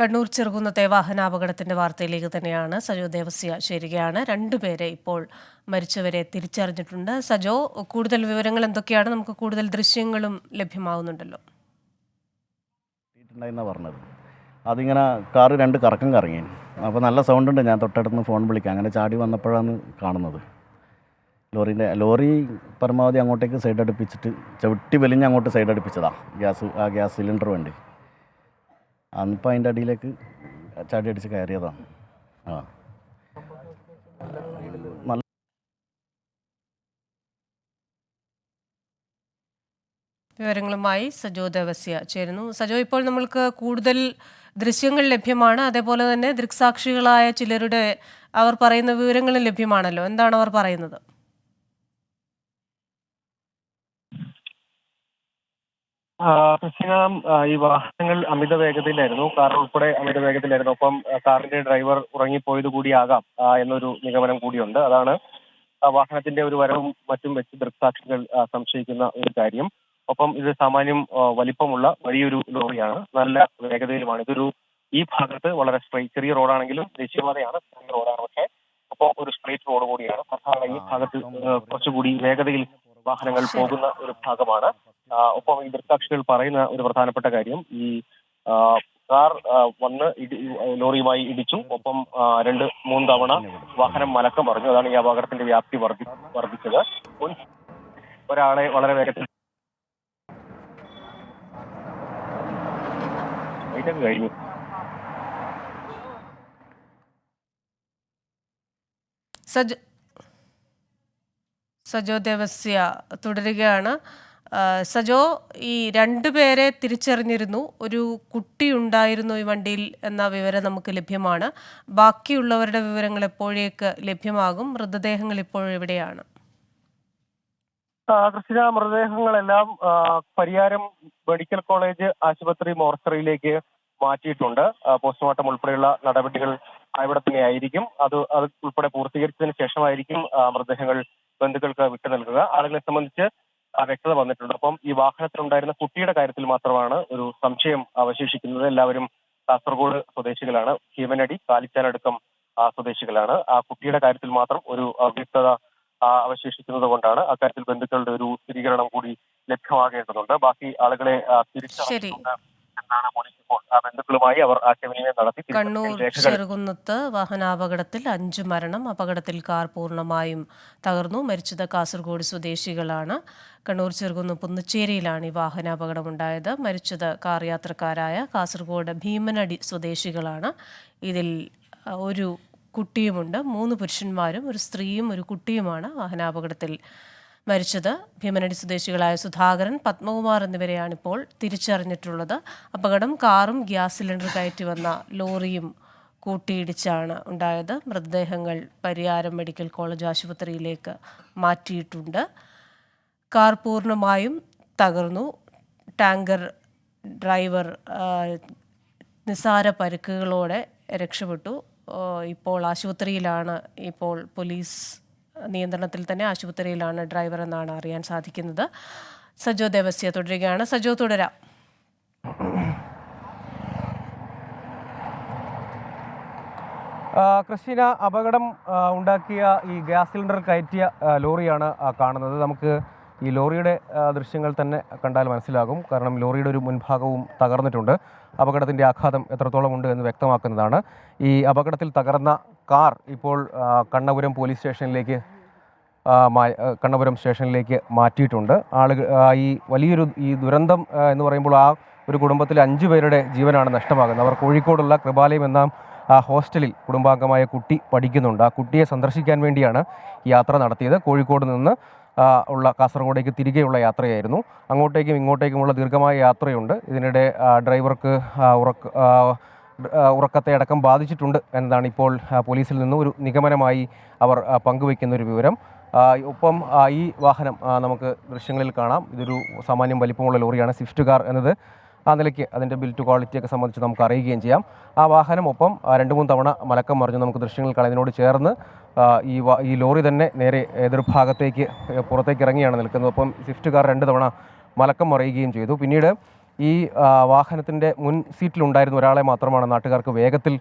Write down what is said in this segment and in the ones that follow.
കണ്ണൂർ ചെറുകുന്നത്തെ വാഹനാപകടത്തിന്റെ വാർത്തയിലേക്ക് തന്നെയാണ് സജോ ദേവസ്യ ചേരുകയാണ്. രണ്ടുപേരെ ഇപ്പോൾ മരിച്ചവരെ തിരിച്ചറിഞ്ഞിട്ടുണ്ട്. സജോ കൂടുതൽ വിവരങ്ങൾ എന്തൊക്കെയാണ്? നമുക്ക് കൂടുതൽ ദൃശ്യങ്ങളും ലഭ്യമാവുന്നുണ്ടല്ലോ. അതിങ്ങനെ കാറ് രണ്ട് കറക്കം കറങ്ങി. അപ്പോൾ നല്ല സൗണ്ട് ഉണ്ട്. ഞാൻ തൊട്ടടുത്ത് ഫോൺ വിളിക്കാം. അങ്ങനെ ചാടി വന്നപ്പോഴാണ് കാണുന്നത്. ലോറിന്റെ ലോറി പരമാവധി അങ്ങോട്ടേക്ക് സൈഡ് അടുപ്പിച്ചിട്ട് ചവിട്ടി വലിഞ്ഞ് അങ്ങോട്ട് സൈഡ് അടുപ്പിച്ചതാണ് ഗ്യാസ് ആ ഗ്യാസ് സിലിണ്ടർ വേണ്ടി. അന്നിപ്പോൾ അതിന്റെ അടിയിലേക്ക് ചാടി അടിച്ച് കയറിയതാണ്. ആ. നല്ല വിവരങ്ങളുമായി സജോ ദേവസ്യ ചേരുന്നു. സജോ ഇപ്പോൾ നമ്മൾക്ക് കൂടുതൽ ദൃശ്യങ്ങൾ ലഭ്യമാണ്. അതേപോലെ തന്നെ ദൃക്സാക്ഷികളായ ചിലരുടെ അവർ പറയുന്ന വിവരങ്ങളും ലഭ്യമാണല്ലോ. എന്താണ് അവർ പറയുന്നത്? ക്രിസ്റ്റിന ഈ വാഹനങ്ങൾ അമിത വേഗതയിലായിരുന്നു കാർ ഉൾപ്പെടെ അമിത വേഗതയിലായിരുന്നു ഒപ്പം കാറിന്റെ ഡ്രൈവർ ഉറങ്ങിപ്പോയത് കൂടിയാകാം എന്നൊരു നിഗമനം കൂടിയുണ്ട്. അതാണ് വാഹനത്തിന്റെ ഒരു വരവും മറ്റും വെച്ച് ദൃക്സാക്ഷികൾ സംശയിക്കുന്ന ഒരു കാര്യം. ഒപ്പം ഇത് സാമാന്യം വലിപ്പമുള്ള വലിയൊരു ലോറിയാണ്. നല്ല വേഗതയിലുമാണ്. ഇതൊരു ഈ ഭാഗത്ത് വളരെ സ്ട്രൈറ്റ് ചെറിയ റോഡാണെങ്കിലും ദേശീയപാതയാണ് റോഡാണ് പക്ഷേ ഒപ്പം ഒരു സ്ട്രൈറ്റ് റോഡ് കൂടിയാണ്. സാധാരണ ഈ ഭാഗത്ത് കുറച്ചുകൂടി വേഗതയിൽ വാഹനങ്ങൾ പോകുന്ന ഒരു ഭാഗമാണ്. ഒപ്പം ഈ ദൃക്സാക്ഷികൾ പറയുന്ന ഒരു പ്രധാനപ്പെട്ട കാര്യം ഈ കാർ വന്ന് ഇടി ലോറിയുമായി ഇടിച്ചു. ഒപ്പം രണ്ട് മൂന്ന് തവണ വാഹനം മലക്കം പറഞ്ഞു അതാണ് ഈ അപകടത്തിന്റെ വ്യാപ്തി വർദ്ധി വർദ്ധിച്ചത് മുൻ ഒരാളെ വളരെ വേഗത്തിൽ കഴിഞ്ഞു. സജോ സജോ ദേവസ്യ തുടരുകയാണ്. സജോ ഈ രണ്ടു പേരെ തിരിച്ചറിഞ്ഞിരുന്നു. ഒരു കുട്ടി ഉണ്ടായിരുന്നു ഈ വണ്ടിയിൽ എന്ന വിവരം നമുക്ക് ലഭ്യമാണ്. ബാക്കിയുള്ളവരുടെ വിവരങ്ങൾ എപ്പോഴേക്ക് ലഭ്യമാകും? മൃതദേഹങ്ങൾ ഇപ്പോഴെവിടെയാണ് കൃഷിക മൃതദേഹങ്ങളെല്ലാം പരിയാരം മെഡിക്കൽ കോളേജ് ആശുപത്രി മോർച്ചറിയിലേക്ക് മാറ്റിയിട്ടുണ്ട്. പോസ്റ്റ്മോർട്ടം ഉൾപ്പെടെയുള്ള നടപടികൾ അവിടെ തന്നെ ആയിരിക്കും അത് അത് ഉൾപ്പെടെ പൂർത്തീകരിച്ചതിന് ശേഷമായിരിക്കും മൃതദേഹങ്ങൾ ബന്ധുക്കൾക്ക് വിട്ടു നൽകുക. ആളുകളെ സംബന്ധിച്ച് വ്യക്തത വന്നിട്ടുണ്ട്. അപ്പം ഈ വാഹനത്തിലുണ്ടായിരുന്ന കുട്ടിയുടെ കാര്യത്തിൽ മാത്രമാണ് ഒരു സംശയം അവശേഷിക്കുന്നത്. എല്ലാവരും കാസർഗോഡ് സ്വദേശികളാണ്. ഭീമനടി കാലിച്ചാലടക്കം സ്വദേശികളാണ്. ആ കുട്ടിയുടെ കാര്യത്തിൽ മാത്രം ഒരു അവ്യക്തത അവശേഷിക്കുന്നത് കൊണ്ടാണ് അക്കാര്യത്തിൽ ബന്ധുക്കളുടെ ഒരു സ്ഥിരീകരണം കൂടി ലഭ്യമാകേണ്ടതുണ്ട്. ബാക്കി ആളുകളെ തിരിച്ചറിഞ്ഞിട്ടുണ്ട് എന്നാണ് പോലീസ് ഇപ്പോൾ ബന്ധുക്കളുമായി അവർ ആശയവിനിമയം നടത്തി കണ്ണൂർ ചെറുകുന്നത്ത് വാഹനാപകടത്തിൽ അഞ്ചു മരണം അപകടത്തിൽ കാർ പൂർണമായും തകർന്നു. മരിച്ചത് കാസർഗോഡ് സ്വദേശികളാണ്. കണ്ണൂർ ചെറുകുന്ന് പുന്നുച്ചേരിയിലാണ് ഈ വാഹനാപകടമുണ്ടായത്. മരിച്ചത് കാർ യാത്രക്കാരായ കാസർഗോഡ് ഭീമനടി സ്വദേശികളാണ്. ഇതിൽ ഒരു കുട്ടിയുമുണ്ട്. മൂന്ന് പുരുഷന്മാരും ഒരു സ്ത്രീയും ഒരു കുട്ടിയുമാണ് വാഹനാപകടത്തിൽ മരിച്ചത് ഭീമനടി സ്വദേശികളായ സുധാകരൻ പത്മകുമാർ എന്നിവരെയാണ് ഇപ്പോൾ തിരിച്ചറിഞ്ഞിട്ടുള്ളത്. അപകടം കാറും ഗ്യാസ് സിലിണ്ടർ കയറ്റി വന്ന ലോറിയും കൂട്ടിയിടിച്ചാണ് ഉണ്ടായത്. മൃതദേഹങ്ങൾ പരിയാരം മെഡിക്കൽ കോളേജ് ആശുപത്രിയിലേക്ക് മാറ്റിയിട്ടുണ്ട്. കാർ പൂർണമായും തകർന്നു. ടാങ്കർ ഡ്രൈവർ നിസാര പരുക്കുകളോടെ രക്ഷപ്പെട്ടു. ഇപ്പോൾ ആശുപത്രിയിലാണ് ഇപ്പോൾ പോലീസ് നിയന്ത്രണത്തിൽ തന്നെ ആശുപത്രിയിലാണ് ഡ്രൈവർ എന്നാണ് അറിയാൻ സാധിക്കുന്നത്. സജോ ദേവസ്യ തുടരുകയാണ്. സജോ തുടരാം. ക്രിസ്റ്റീന അപകടം ഉണ്ടാക്കിയ ഈ ഗ്യാസ് സിലിണ്ടർ കയറ്റിയ ലോറിയാണ് കാണുന്നത്. നമുക്ക് ഈ ലോറിയുടെ ദൃശ്യങ്ങൾ തന്നെ കണ്ടാൽ മനസ്സിലാകും. കാരണം ലോറിയുടെ ഒരു മുൻഭാഗവും തകർന്നിട്ടുണ്ട്. അപകടത്തിന്റെ ആഘാതം എത്രത്തോളം ഉണ്ട് എന്ന് വ്യക്തമാക്കുന്നതാണ്. ഈ അപകടത്തിൽ തകർന്ന കാർ ഇപ്പോൾ കണ്ണപുരം പോലീസ് സ്റ്റേഷനിലേക്ക് കണ്ണപുരം സ്റ്റേഷനിലേക്ക് മാറ്റിയിട്ടുണ്ട്. ആളുകൾ ഈ വലിയൊരു ഈ ദുരന്തം എന്ന് പറയുമ്പോൾ ആ ഒരു കുടുംബത്തിലെ അഞ്ച് പേരുടെ ജീവനാണ് നഷ്ടമാകുന്നത്. അവർ കോഴിക്കോടുള്ള കൃപാലയം എന്ന ആ ഹോസ്റ്റലിൽ കുടുംബാംഗമായ കുട്ടി പഠിക്കുന്നുണ്ട്. ആ കുട്ടിയെ സന്ദർശിക്കാൻ വേണ്ടിയാണ് യാത്ര നടത്തിയത്. കോഴിക്കോട് നിന്ന് ഉള്ള കാസർഗോഡേക്ക് തിരികെയുള്ള യാത്രയായിരുന്നു. അങ്ങോട്ടേക്കും ഇങ്ങോട്ടേക്കുമുള്ള ദീർഘമായ യാത്രയുണ്ട്. ഇതിനിടെ ഡ്രൈവർക്ക് ഉറക്ക ഉറക്കത്തെ അടക്കം ബാധിച്ചിട്ടുണ്ട് എന്നതാണ് ഇപ്പോൾ പോലീസിൽ നിന്ന് ഒരു നിഗമനമായി അവർ പങ്കുവയ്ക്കുന്ന ഒരു വിവരം. ഒപ്പം ഈ വാഹനം നമുക്ക് ദൃശ്യങ്ങളിൽ കാണാം. ഇതൊരു സാമാന്യം വലിപ്പമുള്ള ലോറിയാണ്. സ്വിഫ്റ്റ് കാർ എന്നത് ആ നിലയ്ക്ക് അതിന്റെ ബിൽറ്റ് ക്വാളിറ്റിയൊക്കെ സംബന്ധിച്ച് നമുക്ക് അറിയുകയും ചെയ്യാം. ആ വാഹനം ഒപ്പം രണ്ട് മൂന്ന് തവണ മലക്കം മറിഞ്ഞ് നമുക്ക് ദൃശ്യങ്ങൾ കളയതിനോട് ചേർന്ന് ഈ ഈ ലോറി തന്നെ നേരെ എതിർഭാഗത്തേക്ക് പുറത്തേക്ക് ഇറങ്ങിയാണ് നിൽക്കുന്നത്. ഒപ്പം സ്വിഫ്റ്റ് കാർ രണ്ട് തവണ മലക്കം മറിയുകയും ചെയ്തു. പിന്നീട് ഈ വാഹനത്തിന്റെ മുൻ സീറ്റിലുണ്ടായിരുന്ന ഒരാളെ മാത്രമാണ് നാട്ടുകാർക്ക് വേഗത്തിൽ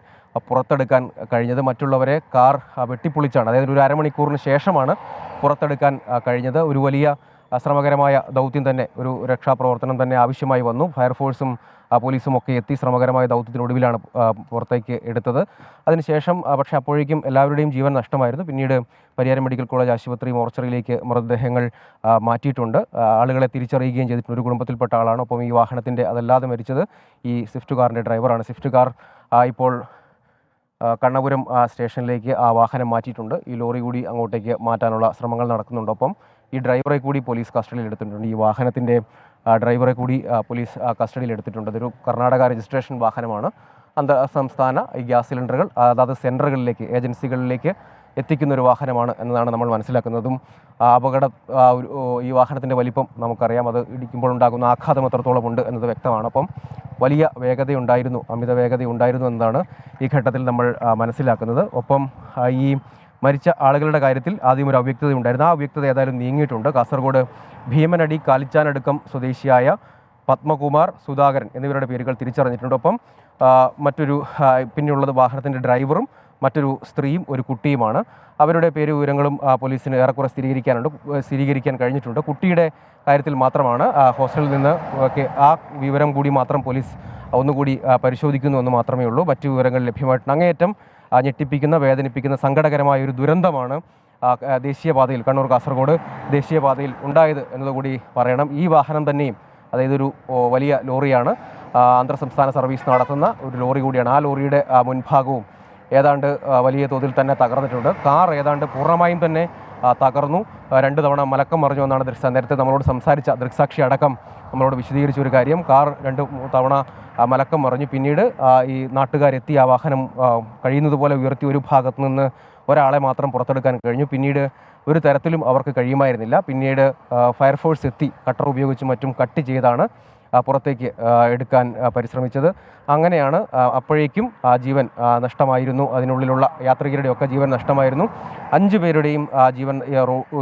പുറത്തെടുക്കാൻ കഴിഞ്ഞത്. മറ്റുള്ളവരെ കാർ വെട്ടിപ്പൊളിച്ചാണ്. അതായത് ഒരു അരമണിക്കൂറിന് ശേഷമാണ് പുറത്തെടുക്കാൻ കഴിഞ്ഞത്. ഒരു വലിയ ശ്രമകരമായ ദൗത്യം തന്നെ ഒരു രക്ഷാപ്രവർത്തനം തന്നെ ആവശ്യമായി വന്നു. ഫയർഫോഴ്സും പോലീസും ഒക്കെ എത്തി ശ്രമകരമായ ദൗത്യത്തിനൊടുവിലാണ് പുറത്തേക്ക് എടുത്തത്. അതിനുശേഷം പക്ഷേ അപ്പോഴേക്കും എല്ലാവരുടെയും ജീവൻ നഷ്ടമായിരുന്നു. പിന്നീട് പരിയാരം മെഡിക്കൽ കോളേജ് ആശുപത്രി മോർച്ചറിയിലേക്ക് മൃതദേഹങ്ങൾ മാറ്റിയിട്ടുണ്ട്. ആളുകളെ തിരിച്ചറിയുകയും ചെയ്തിട്ടുണ്ട്. ഒരു കുടുംബത്തിൽപ്പെട്ട ആളാണ് ഒപ്പം ഈ വാഹനത്തിന്റെ അതല്ലാതെ മരിച്ചത്. ഈ സ്വിഫ്റ്റ് കാറിന്റെ ഡ്രൈവറാണ്. സ്വിഫ്റ്റ് കാർ ഇപ്പോൾ കണ്ണപുരം സ്റ്റേഷനിലേക്ക് ആ വാഹനം മാറ്റിയിട്ടുണ്ട്. ഈ ലോറി കൂടി അങ്ങോട്ടേക്ക് മാറ്റാനുള്ള ശ്രമങ്ങൾ നടക്കുന്നുണ്ട്. ഒപ്പം ഈ ഡ്രൈവറെ കൂടി പോലീസ് കസ്റ്റഡിയിൽ എടുത്തിട്ടുണ്ട്. ഈ വാഹനത്തിന്റെ ഡ്രൈവറെ കൂടി പോലീസ് കസ്റ്റഡിയിൽ എടുത്തിട്ടുണ്ട്. അതൊരു കർണാടക രജിസ്ട്രേഷൻ വാഹനമാണ്. അന്തർ സംസ്ഥാന ഈ ഗ്യാസ് സിലിണ്ടറുകൾ അതാത് സെന്ററുകളിലേക്ക് ഏജൻസികളിലേക്ക് എത്തിക്കുന്ന ഒരു വാഹനമാണ് എന്നതാണ് നമ്മൾ മനസ്സിലാക്കുന്നതും. അപകട ഈ വാഹനത്തിന്റെ വലിപ്പം നമുക്കറിയാം. അത് ഇടിക്കുമ്പോൾ ഉണ്ടാകുന്ന ആഘാതം എത്രത്തോളം ഉണ്ട് എന്നത് വ്യക്തമാണ്. അപ്പം വലിയ വേഗതയുണ്ടായിരുന്നു അമിത വേഗതയുണ്ടായിരുന്നു എന്നതാണ് ഈ ഘട്ടത്തിൽ നമ്മൾ മനസ്സിലാക്കുന്നത്. ഒപ്പം ഈ മരിച്ച ആളുകളുടെ കാര്യത്തിൽ ആദ്യം ഒരു അവ്യക്തത ഉണ്ടായിരുന്നു ആ അവ്യക്തത ഏതായാലും നീങ്ങിയിട്ടുണ്ട്. കാസർഗോഡ് ഭീമനടി കാലിച്ചാനടുക്കം സ്വദേശിയായ പത്മകുമാർ സുധാകരൻ എന്നിവരുടെ പേരുകൾ തിരിച്ചറിഞ്ഞിട്ടുണ്ട്. ഒപ്പം മറ്റൊരു പിന്നെയുള്ളത് വാഹനത്തിന്റെ ഡ്രൈവറും മറ്റൊരു സ്ത്രീയും ഒരു കുട്ടിയുമാണ്. അവരുടെ പേര് വിവരങ്ങളും പോലീസിന് ഏറെക്കുറെ സ്ഥിരീകരിക്കാനുണ്ട് സ്ഥിരീകരിക്കാൻ കഴിഞ്ഞിട്ടുണ്ട്. കുട്ടിയുടെ കാര്യത്തിൽ മാത്രമാണ് ഹോസ്റ്റലിൽ നിന്ന് ആ വിവരം കൂടി മാത്രം പോലീസ് ഒന്നുകൂടി പരിശോധിക്കുന്നു എന്ന് മാത്രമേ ഉള്ളൂ. മറ്റു വിവരങ്ങൾ ലഭ്യമായിട്ടുണ്ട്. അങ്ങേയറ്റം ഞെട്ടിപ്പിക്കുന്ന വേദനിപ്പിക്കുന്ന സങ്കടകരമായ ഒരു ദുരന്തമാണ് ദേശീയപാതയിൽ കണ്ണൂർ കാസർഗോഡ് ദേശീയപാതയിൽ ഉണ്ടായത് എന്നതുകൂടി പറയണം. ഈ വാഹനം തന്നെയും അതായത് ഒരു വലിയ ലോറിയാണ് അന്തർ സംസ്ഥാന സർവീസ് നടത്തുന്ന ഒരു ലോറി കൂടിയാണ്. ആ ലോറിയുടെ മുൻഭാഗവും ഏതാണ്ട് വലിയ തോതിൽ തന്നെ തകർന്നിട്ടുണ്ട്. കാർ ഏതാണ്ട് പൂർണമായും തന്നെ തകർന്നു. രണ്ട് തവണ മലക്കം മറിഞ്ഞു എന്നാണ് ദൃക്സാ നേരത്തെ നമ്മളോട് സംസാരിച്ച ദൃക്സാക്ഷി അടക്കം നമ്മളോട് വിശദീകരിച്ച ഒരു കാര്യം. കാർ രണ്ട് തവണ മലക്കം മറിഞ്ഞു. പിന്നീട് ഈ നാട്ടുകാരെത്തി ആ വാഹനം കഴിയുന്നതുപോലെ ഉയർത്തി ഒരു ഭാഗത്തു നിന്ന് ഒരാളെ മാത്രം പുറത്തെടുക്കാൻ കഴിഞ്ഞു. പിന്നീട് ഒരു തരത്തിലും അവർക്ക് കഴിയുമായിരുന്നില്ല. പിന്നീട് ഫയർഫോഴ്സ് എത്തി കട്ടർ ഉപയോഗിച്ച് മറ്റും കട്ട് ചെയ്താണ്. പുറത്തേക്ക് എടുക്കാൻ പരിശ്രമിച്ചത്. അങ്ങനെയാണ് അപ്പോഴേക്കും ആ ജീവൻ നഷ്ടമായിരുന്നു. അതിനുള്ളിലുള്ള യാത്രികരുടെ ഒക്കെ ജീവൻ നഷ്ടമായിരുന്നു. അഞ്ച് പേരുടെയും ആ, ജീവൻ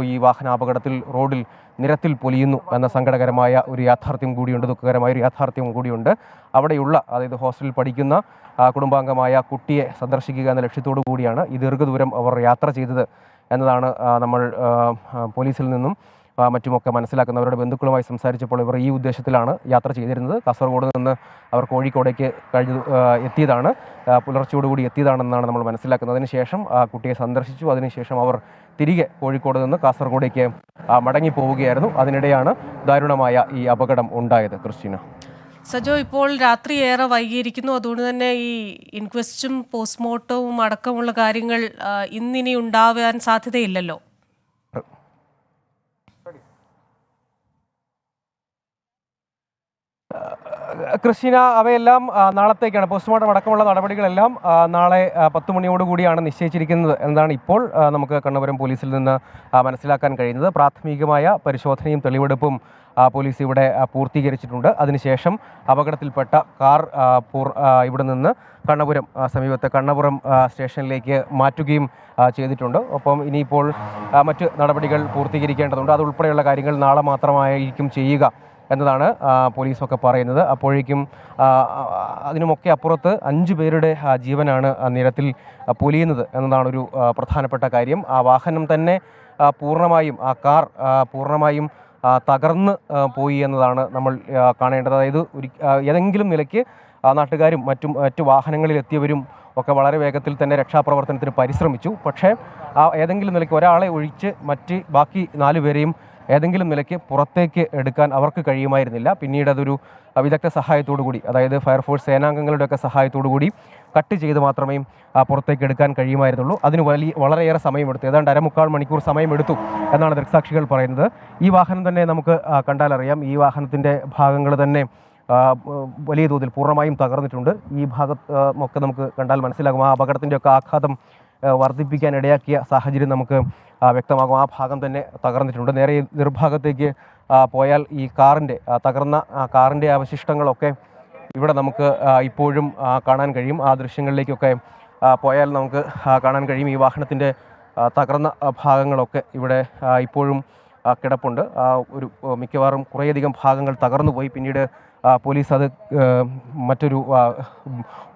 ഈ വാഹനാപകടത്തിൽ റോഡിൽ നിരത്തിൽ പൊലിയുന്നു എന്ന സങ്കടകരമായ ഒരു യാഥാർത്ഥ്യം കൂടിയുണ്ട് ദുഃഖകരമായ ഒരു യാഥാർത്ഥ്യം കൂടിയുണ്ട്. അവിടെയുള്ള അതായത് ഹോസ്റ്റലിൽ പഠിക്കുന്ന കുടുംബാംഗമായ കുട്ടിയെ സന്ദർശിക്കുക എന്ന ലക്ഷ്യത്തോടു കൂടിയാണ് ഈ ദീർഘദൂരം അവർ യാത്ര ചെയ്തത് എന്നതാണ് നമ്മൾ പോലീസിൽ നിന്നും മറ്റുമൊക്കെ മനസ്സിലാക്കുന്നവരുടെ ബന്ധുക്കളുമായി സംസാരിച്ചപ്പോൾ ഇവർ ഈ ഉദ്ദേശത്തിലാണ് യാത്ര ചെയ്തിരുന്നത്. കാസർഗോഡ് നിന്ന് അവർ കോഴിക്കോടേക്ക് കഴിഞ്ഞ എത്തിയതാണ്. പുലർച്ചയോടുകൂടി എത്തിയതാണെന്നാണ് നമ്മൾ മനസ്സിലാക്കുന്നത്. അതിനുശേഷം ആ കുട്ടിയെ സന്ദർശിച്ചു. അതിനുശേഷം അവർ തിരികെ കോഴിക്കോട് നിന്ന് കാസർഗോഡേക്ക് മടങ്ങി പോവുകയായിരുന്നു അതിനിടെയാണ് ദാരുണമായ ഈ അപകടം ഉണ്ടായത്. ക്രിസ്റ്റീന. സജോ ഇപ്പോൾ രാത്രി ഏറെ വൈകിയിരിക്കുന്നു. അതുകൊണ്ട് തന്നെ ഈ ഇൻക്വസ്റ്റും പോസ്റ്റ്മോർട്ടവും അടക്കമുള്ള കാര്യങ്ങൾ ഇന്നിനി ഉണ്ടാവാൻ സാധ്യതയില്ലല്ലോ? ക്രിസ്റ്റീന അവയെല്ലാം നാളത്തേക്കാണ്. പോസ്റ്റ്മോർട്ടം അടക്കമുള്ള നടപടികളെല്ലാം നാളെ പത്ത് മണിയോട് കൂടിയാണ് നിശ്ചയിച്ചിരിക്കുന്നത് എന്നാണ് ഇപ്പോൾ നമുക്ക് കണ്ണപുരം പോലീസിൽ നിന്ന് മനസ്സിലാക്കാൻ കഴിയുന്നത്. പ്രാഥമികമായ പരിശോധനയും തെളിവെടുപ്പും പോലീസ് ഇവിടെ പൂർത്തീകരിച്ചിട്ടുണ്ട്. അതിനുശേഷം അപകടത്തിൽപ്പെട്ട കാർ ഇവിടെ നിന്ന് കണ്ണപുരം സമീപത്തെ കണ്ണപുരം സ്റ്റേഷനിലേക്ക് മാറ്റുകയും ചെയ്തിട്ടുണ്ട്. ഒപ്പം ഇനിയിപ്പോൾ മറ്റ് നടപടികൾ പൂർത്തീകരിക്കേണ്ടതുണ്ട്. അതുൾപ്പെടെയുള്ള കാര്യങ്ങൾ നാളെ മാത്രമായിരിക്കും ചെയ്യുക. എന്നതാണ് പോലീസൊക്കെ പറയുന്നത്. അപ്പോഴേക്കും അതിനുമൊക്കെ അപ്പുറത്ത് അഞ്ച് പേരുടെ ജീവനാണ് നിരത്തിൽ പൊലിയുന്നത് എന്നതാണ് ഒരു പ്രധാനപ്പെട്ട കാര്യം. ആ വാഹനം തന്നെ പൂർണമായും ആ കാർ പൂർണമായും തകർന്ന് പോയി എന്നതാണ് നമ്മൾ കാണേണ്ടത്. അതായത് ഒരു ഏതെങ്കിലും നിലയ്ക്ക് നാട്ടുകാരും മറ്റും മറ്റു വാഹനങ്ങളിൽ എത്തിയവരും ഒക്കെ വളരെ വേഗത്തിൽ തന്നെ രക്ഷാപ്രവർത്തനത്തിന് പരിശ്രമിച്ചു. പക്ഷേ ആ ഏതെങ്കിലും നിലയ്ക്ക് ഒരാളെ ഒഴിച്ച് മറ്റ് ബാക്കി നാലുപേരെയും ഏതെങ്കിലും നിലയ്ക്ക് പുറത്തേക്ക് എടുക്കാൻ അവർക്ക് കഴിയുമായിരുന്നില്ല. പിന്നീട് അതൊരു വിദഗ്ധ സഹായത്തോടു കൂടി അതായത് ഫയർഫോഴ്സ് സേനാംഗങ്ങളുടെയൊക്കെ സഹായത്തോടു കൂടി കട്ട് ചെയ്ത് മാത്രമേ പുറത്തേക്ക് എടുക്കാൻ കഴിയുമായിരുന്നുള്ളൂ. അതിന് വലിയ വളരെയേറെ സമയമെടുത്തു. ഏതാണ്ട് അരമുക്കാൽ മണിക്കൂർ സമയമെടുത്തു എന്നാണ് ദൃക്സാക്ഷികൾ പറയുന്നത്. ഈ വാഹനം തന്നെ നമുക്ക് കണ്ടാലറിയാം ഈ വാഹനത്തിന്റെ ഭാഗങ്ങൾ തന്നെ വലിയ തോതിൽ പൂർണമായും തകർന്നിട്ടുണ്ട്. ഈ ഭാഗത്ത് ഒക്കെ നമുക്ക് കണ്ടാൽ മനസ്സിലാകും. ആ അപകടത്തിന്റെയൊക്കെ ആഘാതം വർദ്ധിപ്പിക്കാൻ ഇടയാക്കിയ സാഹചര്യം നമുക്ക് വ്യക്തമാകും. ആ ഭാഗം തന്നെ തകർന്നിട്ടുണ്ട്. നേരെ നിർഭാഗത്തേക്ക് പോയാൽ ഈ കാറിന്റെ തകർന്ന കാറിന്റെ അവശിഷ്ടങ്ങളൊക്കെ ഇവിടെ നമുക്ക് ഇപ്പോഴും കാണാൻ കഴിയും. ആ ദൃശ്യങ്ങളിലേക്കൊക്കെ പോയാൽ നമുക്ക് കാണാൻ കഴിയും. ഈ വാഹനത്തിന്റെ തകർന്ന ഭാഗങ്ങളൊക്കെ ഇവിടെ ഇപ്പോഴും കിടപ്പുണ്ട്. ഒരു മിക്കവാറും കുറേയധികം ഭാഗങ്ങൾ തകർന്നു പോയി പിന്നീട് പോലീസ് അത് മറ്റൊരു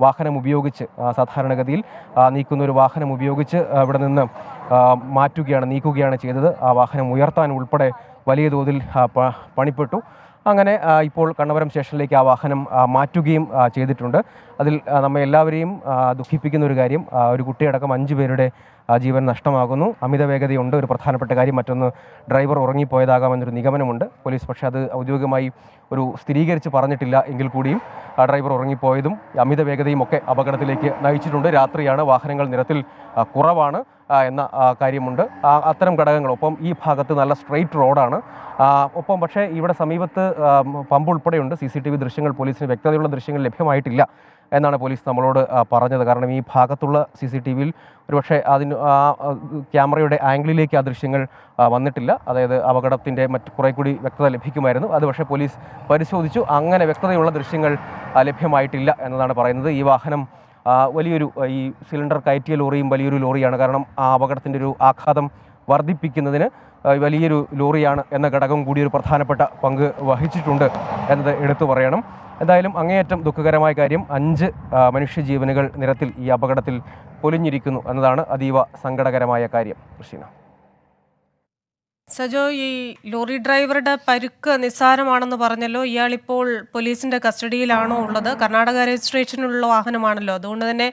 വാഹനം ഉപയോഗിച്ച് സാധാരണഗതിയിൽ നീക്കുന്ന ഒരു വാഹനം ഉപയോഗിച്ച് അവിടെ നിന്ന് മാറ്റുകയാണ് നീക്കുകയാണ് ചെയ്തത്. ആ വാഹനം ഉയർത്താൻ ഉൾപ്പെടെ വലിയ തോതിൽ പണിപ്പെട്ടു. അങ്ങനെ ഇപ്പോൾ കണ്ണവരം സ്റ്റേഷനിലേക്ക് ആ വാഹനം മാറ്റുകയും ചെയ്തിട്ടുണ്ട്. അതിൽ നമ്മെ എല്ലാവരെയും ദുഃഖിപ്പിക്കുന്ന ഒരു കാര്യം ഒരു കുട്ടിയടക്കം അഞ്ച് പേരുടെ ആ, ജീവൻ നഷ്ടമാകുന്നു. അമിത വേഗതയുണ്ട്. ഒരു പ്രധാനപ്പെട്ട കാര്യം മറ്റൊന്ന് ഡ്രൈവർ ഉറങ്ങിപ്പോയതാകാമെന്നൊരു നിഗമനമുണ്ട്. പോലീസ് പക്ഷേ അത് ഔദ്യോഗികമായി ഒരു സ്ഥിരീകരിച്ച് പറഞ്ഞിട്ടില്ല എങ്കിൽ കൂടിയും ആ ഡ്രൈവർ ഉറങ്ങിപ്പോയതും അമിത വേഗതയും ഒക്കെ അപകടത്തിലേക്ക് നയിച്ചിട്ടുണ്ട്. രാത്രിയാണ് വാഹനങ്ങൾ നിരത്തിൽ കുറവാണ് എന്ന കാര്യമുണ്ട്. അത്തരം ഘടകങ്ങൾ ഒപ്പം ഈ ഭാഗത്ത് നല്ല സ്ട്രെയിറ്റ് റോഡാണ്. ഒപ്പം പക്ഷേ ഇവിടെ സമീപത്ത് പമ്പ് ഉൾപ്പെടെയുണ്ട്. സി സി ടി വി ദൃശ്യങ്ങൾ പോലീസിന് വ്യക്തതയുള്ള ദൃശ്യങ്ങൾ ലഭ്യമായിട്ടില്ല. എന്നാണ് പോലീസ് നമ്മളോട് പറഞ്ഞത്. കാരണം ഈ ഭാഗത്തുള്ള സി സി ടി വിയിൽ ഒരുപക്ഷെ അതിന് ആ, ക്യാമറയുടെ ആംഗിളിലേക്ക് ആ ദൃശ്യങ്ങൾ വന്നിട്ടില്ല. അതായത് അപകടത്തിന്റെ മറ്റ് കുറേ കൂടി വ്യക്തത ലഭിക്കുമായിരുന്നു. അത് പക്ഷേ പോലീസ് പരിശോധിച്ചു. അങ്ങനെ വ്യക്തതയുള്ള ദൃശ്യങ്ങൾ ലഭ്യമായിട്ടില്ല എന്നതാണ് പറയുന്നത്. ഈ വാഹനം വലിയൊരു ഈ സിലിണ്ടർ കയറ്റിയ ലോറിയും വലിയൊരു ലോറിയാണ്. കാരണം ആ അപകടത്തിന്റെ ഒരു ആഘാതം വർദ്ധിപ്പിക്കുന്നതിന് വലിയൊരു ലോറിയാണ് എന്ന ഘടകം കൂടി ഒരു പ്രധാനപ്പെട്ട പങ്ക് വഹിച്ചിട്ടുണ്ട് എന്നത് എടുത്തു പറയണം. എന്തായാലും അങ്ങേയറ്റം ദുഃഖകരമായ കാര്യം അഞ്ച് മനുഷ്യജീവനുകൾ നിരത്തിൽ ഈ അപകടത്തിൽ പൊലിഞ്ഞിരിക്കുന്നു എന്നതാണ് അതീവ സങ്കടകരമായ കാര്യം. കൃഷ്ണ സജോ ഈ ലോറി ഡ്രൈവറുടെ പരുക്ക് നിസ്സാരമാണെന്ന് പറഞ്ഞല്ലോ. ഇയാളിപ്പോൾ പോലീസിന്റെ കസ്റ്റഡിയിലാണോ ഉള്ളത്? കർണാടക രജിസ്ട്രേഷനിലുള്ള വാഹനമാണല്ലോ. അതുകൊണ്ട് തന്നെ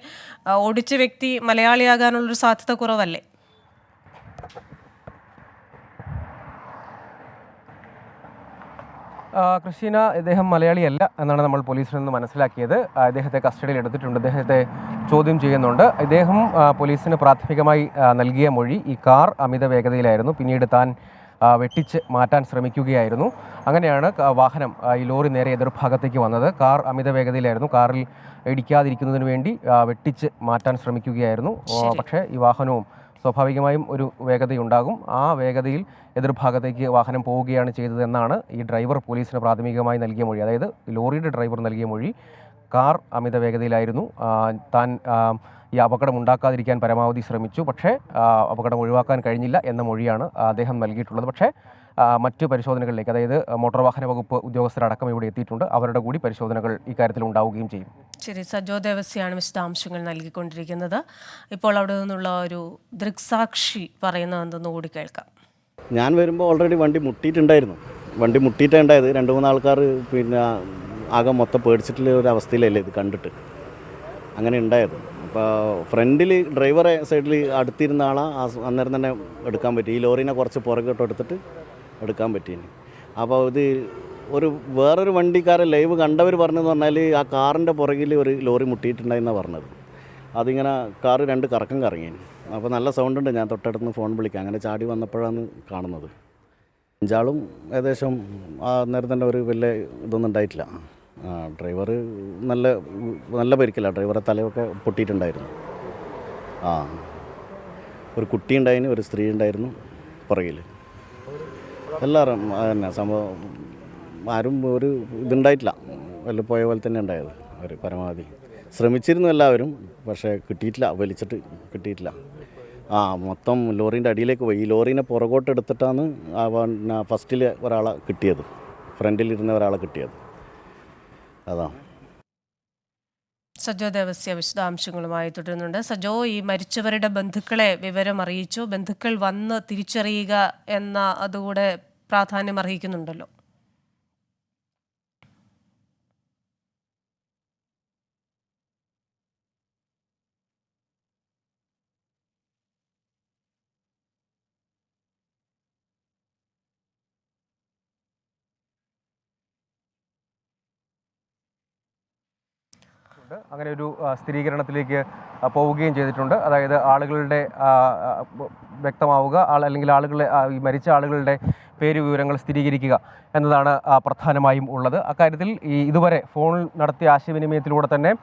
ഓടിച്ച വ്യക്തി മലയാളിയാകാനുള്ളൊരു സാധ്യത കുറവല്ലേ? ക്രിസ്റ്റീന ഇദ്ദേഹം മലയാളിയല്ല എന്നാണ് നമ്മൾ പോലീസിൽ നിന്ന് മനസ്സിലാക്കിയത്. ഇദ്ദേഹത്തെ കസ്റ്റഡിയിൽ എടുത്തിട്ടുണ്ട്. ഇദ്ദേഹത്തെ ചോദ്യം ചെയ്യുന്നുണ്ട്. ഇദ്ദേഹം പോലീസിന് പ്രാഥമികമായി നൽകിയ മൊഴി ഈ കാർ അമിത വേഗതയിലായിരുന്നു. പിന്നീട് താൻ വെട്ടിച്ച് മാറ്റാൻ ശ്രമിക്കുകയായിരുന്നു. അങ്ങനെയാണ് വാഹനം ഈ ലോറി നേരെ എതിർഭാഗത്തേക്ക് വന്നത്. കാർ അമിത വേഗതയിലായിരുന്നു. കാറിൽ ഇടിക്കാതിരിക്കുന്നതിന് വേണ്ടി വെട്ടിച്ച് മാറ്റാൻ ശ്രമിക്കുകയായിരുന്നു. പക്ഷേ ഈ വാഹനവും സ്വാഭാവികമായും ഒരു വേഗതയുണ്ടാകും. ആ വേഗതയിൽ എതിർഭാഗത്തേക്ക് വാഹനം പോവുകയാണ് ചെയ്തതെന്നാണ് ഈ ഡ്രൈവർ പോലീസിന് പ്രാഥമികമായി നൽകിയ മൊഴി. അതായത് ലോറിയുടെ ഡ്രൈവർ നൽകിയ മൊഴി. കാർ അമിത വേഗതയിലായിരുന്നു താൻ ഈ അപകടം ഉണ്ടാക്കാതിരിക്കാൻ പരമാവധി ശ്രമിച്ചു. പക്ഷേ അപകടം ഒഴിവാക്കാൻ കഴിഞ്ഞില്ല എന്ന മൊഴിയാണ് അദ്ദേഹം നൽകിയിട്ടുള്ളത്. പക്ഷേ മറ്റു പരിശോധനകളിലേക്ക് അതായത് മോട്ടോർ വാഹന വകുപ്പ് ഉദ്യോഗസ്ഥരടക്കം ഇവിടെ എത്തിയിട്ടുണ്ട്. അവരുടെ കൂടി പരിശോധനകൾ ഇക്കാര്യത്തിൽ ഉണ്ടാവുകയും ചെയ്യും. ശരി സജോ ദേവസ്യാണ് വിശദാംശങ്ങൾ നൽകിക്കൊണ്ടിരിക്കുന്നത്. ഇപ്പോൾ അവിടെ നിന്നുള്ള ഒരു ദൃക്സാക്ഷി പറയുന്നത് എന്തെന്ന് കൂടി കേൾക്കാം. ഞാൻ വരുമ്പോൾ ഓൾറെഡി വണ്ടി മുട്ടിയിട്ടുണ്ടായിരുന്നു. വണ്ടി മുട്ടിയിട്ടേ ഉണ്ടായത് രണ്ട് മൂന്ന് ആൾക്കാർ പിന്നെ ആകെ മൊത്തം പേടിച്ചിട്ടുള്ള ഒരു അവസ്ഥയിലല്ലേ ഇത് കണ്ടിട്ട്. അങ്ങനെ ഉണ്ടായത്. അപ്പോൾ ഫ്രണ്ടിൽ ഡ്രൈവറെ സൈഡിൽ അടുത്തിരുന്ന ആളെ അന്നേരം തന്നെ എടുക്കാൻ പറ്റി. ഈ ലോറിനെ കുറച്ച് പുറകോട്ട് എടുത്തിട്ട് എടുക്കാൻ പറ്റിയിന്. അപ്പോൾ ഇത് ഒരു വേറൊരു വണ്ടിക്കാരൻ ലൈവ് കണ്ടവർ പറഞ്ഞതെന്ന് പറഞ്ഞാൽ ആ കാറിന്റെ പുറകിൽ ഒരു ലോറി മുട്ടിയിട്ടുണ്ടായിരുന്നാണ് പറഞ്ഞത്. അതിങ്ങനെ കാറ് രണ്ട് കറക്കം കറങ്ങി അപ്പോൾ നല്ല സൗണ്ട് ഉണ്ട്. ഞാൻ തൊട്ടടുത്ത് ഫോൺ വിളിക്കാം. അങ്ങനെ ചാടി വന്നപ്പോഴാണ് കാണുന്നത്. അഞ്ചാളും ഏകദേശം ആ നേരം തന്നെ ഒരു വലിയ ഇതൊന്നും ഉണ്ടായിട്ടില്ല. ഡ്രൈവർ നല്ല നല്ല പരിക്കില്ല. ഡ്രൈവറെ തലയൊക്കെ പൊട്ടിയിട്ടുണ്ടായിരുന്നു. ആ. ഒരു കുട്ടി ഉണ്ടായിരുന്നു ഒരു സ്ത്രീ ഉണ്ടായിരുന്നു പുറകിൽ എല്ലാവരും അതന്നെ സംഭവം ആരും ഒരു ഇതുണ്ടായിട്ടില്ല. വല്ല പോയ പോലെ തന്നെ ഉണ്ടായത് അവർ പരമാവധി. ശ്രമിച്ചിരുന്നു എല്ലാവരും പക്ഷേ കിട്ടിയിട്ടില്ല വലിച്ചിട്ട് കിട്ടിയിട്ടില്ല. ആ മൊത്തം ലോറീന്റെ അടിയിലേക്ക് പോയി. ഈ ലോറീനെ പുറകോട്ട് എടുത്തിട്ടാണ് ആ പിന്നെ ഫസ്റ്റിൽ ഒരാളെ കിട്ടിയത്. ഫ്രണ്ടിലിരുന്ന ഒരാളെ കിട്ടിയത്. അതാ. സജോ ദേവസ്യ വിശദാംശങ്ങളുമായി തുടരുന്നുണ്ട്. സജോ ഈ മരിച്ചവരുടെ ബന്ധുക്കളെ വിവരം അറിയിച്ചു. ബന്ധുക്കൾ വന്ന് തിരിച്ചറിയുക എന്ന അതുകൂടെ പ്രാധാന്യം അർഹിക്കുന്നുണ്ടല്ലോ. അങ്ങനെ ഒരു സ്ഥിരീകരണത്തിലേക്ക് പോവുകയും ചെയ്തിട്ടുണ്ട്. അതായത് ആളുകളുടെ വ്യക്തമാവുക ആൾ അല്ലെങ്കിൽ ആളുകളെ ഈ മരിച്ച ആളുകളുടെ പേര് വിവരങ്ങൾ സ്ഥിരീകരിക്കുക എന്നതാണ് പ്രധാനമായും ഉള്ളത്. അക്കാര്യത്തിൽ ഈ ഇതുവരെ ഫോണിൽ നടത്തിയ ആശയവിനിമയത്തിലൂടെ തന്നെ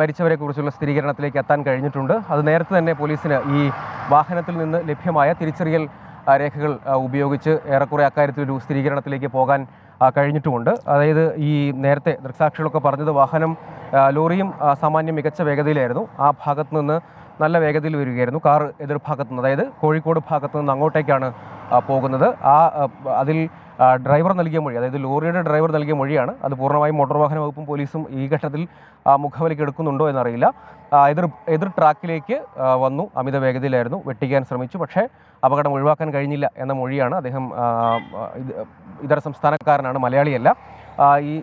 മരിച്ചവരെ കുറിച്ചുള്ള സ്ഥിരീകരണത്തിലേക്ക് എത്താൻ കഴിഞ്ഞിട്ടുണ്ട്. അത് നേരത്തെ തന്നെ പോലീസിന് ഈ വാഹനത്തിൽ നിന്ന് ലഭ്യമായ തിരിച്ചറിയൽ രേഖകൾ ഉപയോഗിച്ച് ഏറെക്കുറെ അക്കാര്യത്തിൽ ഒരു സ്ഥിരീകരണത്തിലേക്ക് പോകാൻ കഴിഞ്ഞിട്ടുമുണ്ട്. അതായത് ഈ നേരത്തെ ദൃക്സാക്ഷികളൊക്കെ പറഞ്ഞത് വാഹനം ലോറിയും സാമാന്യം മികച്ച വേഗതയിലായിരുന്നു. ആ ഭാഗത്ത് നിന്ന് നല്ല വേഗതയിൽ വരികയായിരുന്നു കാർ എതിർഭാഗത്ത് നിന്ന്. അതായത് കോഴിക്കോട് ഭാഗത്ത് നിന്ന് അങ്ങോട്ടേക്കാണ് പോകുന്നത്. ആ അതിൽ ഡ്രൈവർ നൽകിയ മൊഴി അതായത് ലോറിയുടെ ഡ്രൈവർ നൽകിയ മൊഴിയാണ്. അത് പൂർണമായും മോട്ടോർ വാഹന വകുപ്പും പോലീസും ഈ ഘട്ടത്തിൽ മുഖവിലേക്ക് എടുക്കുന്നുണ്ടോ എന്നറിയില്ല. എതിർ എതിർ ട്രാക്കിലേക്ക് വന്നു. അമിത വേഗതയിലായിരുന്നു. വെട്ടിക്കാൻ ശ്രമിച്ചു. പക്ഷേ അപകടം ഒഴിവാക്കാൻ കഴിഞ്ഞില്ല എന്ന മൊഴിയാണ് അദ്ദേഹം ഇതര സംസ്ഥാനക്കാരനാണ് മലയാളിയല്ല. ഈ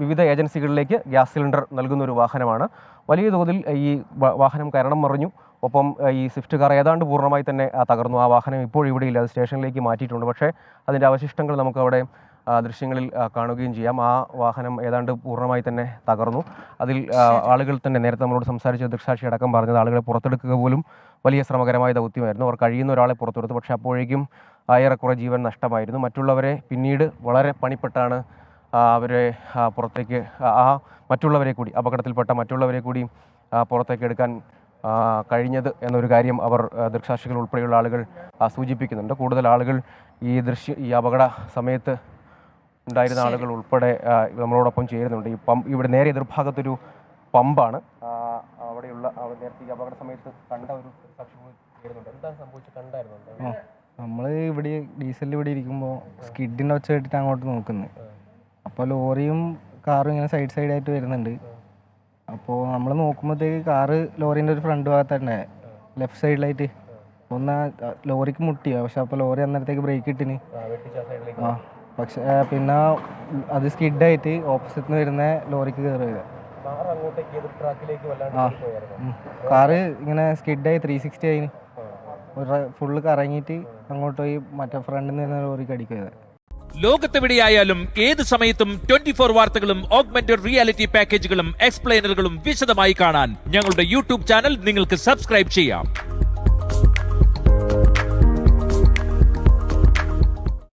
വിവിധ ഏജൻസികളിലേക്ക് ഗ്യാസ് സിലിണ്ടർ നൽകുന്ന ഒരു വാഹനമാണ്. വലിയ തോതിൽ ഈ വാഹനം കരണം മറിഞ്ഞു. ഒപ്പം ഈ സ്വിഫ്റ്റ് കാർ ഏതാണ്ട് പൂർണമായി തന്നെ തകർന്നു. ആ വാഹനം ഇപ്പോൾ ഇവിടെയില്ല. അത് സ്റ്റേഷനിലേക്ക് മാറ്റിയിട്ടുണ്ട്. പക്ഷേ അതിന്റെ അവശിഷ്ടങ്ങൾ നമുക്ക് അവിടെ ആ, ദൃശ്യങ്ങളിൽ കാണുകയും ചെയ്യാം. ആ വാഹനം ഏതാണ്ട് പൂർണമായി തന്നെ തകർന്നു. അതിൽ ആളുകൾ തന്നെ നേരത്തെ നമ്മളോട് സംസാരിച്ച ദൃക്സാക്ഷി അടക്കം പറഞ്ഞത് ആളുകളെ പുറത്തെടുക്കുക പോലും വലിയ ശ്രമകരമായ ദൗത്യമായിരുന്നു. അവർ കഴിയുന്ന ഒരാളെ പുറത്തെടുത്തു. പക്ഷേ അപ്പോഴേക്കും ഏറെക്കുറെ ജീവൻ നഷ്ടമായിരുന്നു. മറ്റുള്ളവരെ പിന്നീട് വളരെ പണിപ്പെട്ടാണ് അവരെ പുറത്തേക്ക് ആ- മറ്റുള്ളവരെ കൂടി അപകടത്തിൽപ്പെട്ട മറ്റുള്ളവരെ കൂടി പുറത്തേക്ക് എടുക്കാൻ കഴിഞ്ഞത് എന്നൊരു കാര്യം അവർ ദൃക്സാക്ഷികൾ ഉൾപ്പെടെയുള്ള ആളുകൾ സൂചിപ്പിക്കുന്നുണ്ട്. കൂടുതൽ ആളുകൾ ഈ ദൃശ്യ ഈ അപകട സമയത്ത് ഉണ്ടായിരുന്ന ആളുകൾ ഉൾപ്പെടെ നമ്മളോടൊപ്പം ചേരുന്നുണ്ട്. ഈ പമ്പ് ഇവിടെ നേരെ എതിർഭാഗത്തൊരു പമ്പാണ്. അവിടെയുള്ള നേരത്തെ ഈ അപകട സമയത്ത് കണ്ട ഒരു ചേരുന്നുണ്ട്. സംഭവിച്ചത്? കണ്ടായിരുന്നു? നമ്മൾ ഇവിടെ ഡീസലിൽ ഇവിടെ ഇരിക്കുമ്പോൾ സ്കിഡിന്റെ ഒച്ച കേട്ടിട്ട് അങ്ങോട്ട് നോക്കുന്നത് അപ്പോൾ ലോറിയും കാറും ഇങ്ങനെ സൈഡ് സൈഡായിട്ട് വരുന്നുണ്ട്. അപ്പോൾ നമ്മൾ നോക്കുമ്പോഴത്തേക്ക് കാറ് ലോറീന്റെ ഒരു ഫ്രണ്ട് ഭാഗത്തുണ്ട് ലെഫ്റ്റ് സൈഡിലായിട്ട്. ഒന്ന് ലോറിക്ക് മുട്ടിയോ. പക്ഷെ അപ്പോൾ ലോറി അന്നേരത്തേക്ക് ബ്രേക്ക് ഇട്ടിന്. ആ പക്ഷെ പിന്നെ അത് സ്കിഡായിട്ട് ഓപ്പോസിറ്റ് നിന്ന് വരുന്ന ലോറിക്ക് ആ. പോയായിരുന്നു കാറ് ഇങ്ങനെ സ്കിഡായി ത്രീ സിക്സ്റ്റി ആയി. ഒരു ഫുള്ള് കറങ്ങിയിട്ട് അങ്ങോട്ട് പോയി മറ്റേ ഫ്രണ്ടിൽ നിന്ന് വരുന്ന ലോറിക്ക് അടിക്കുക. ലോകത്തെവിടെയായാലും ഏത് സമയത്തും ട്വന്റി ഫോർ വാർത്തകളും ഓഗ്മെന്റഡ് റിയാലിറ്റി പാക്കേജുകളും എക്സ്പ്ലെയിനറുകളും വിശദമായി കാണാൻ ഞങ്ങളുടെ യൂട്യൂബ് ചാനൽ നിങ്ങൾക്ക് സബ്സ്ക്രൈബ് ചെയ്യാം.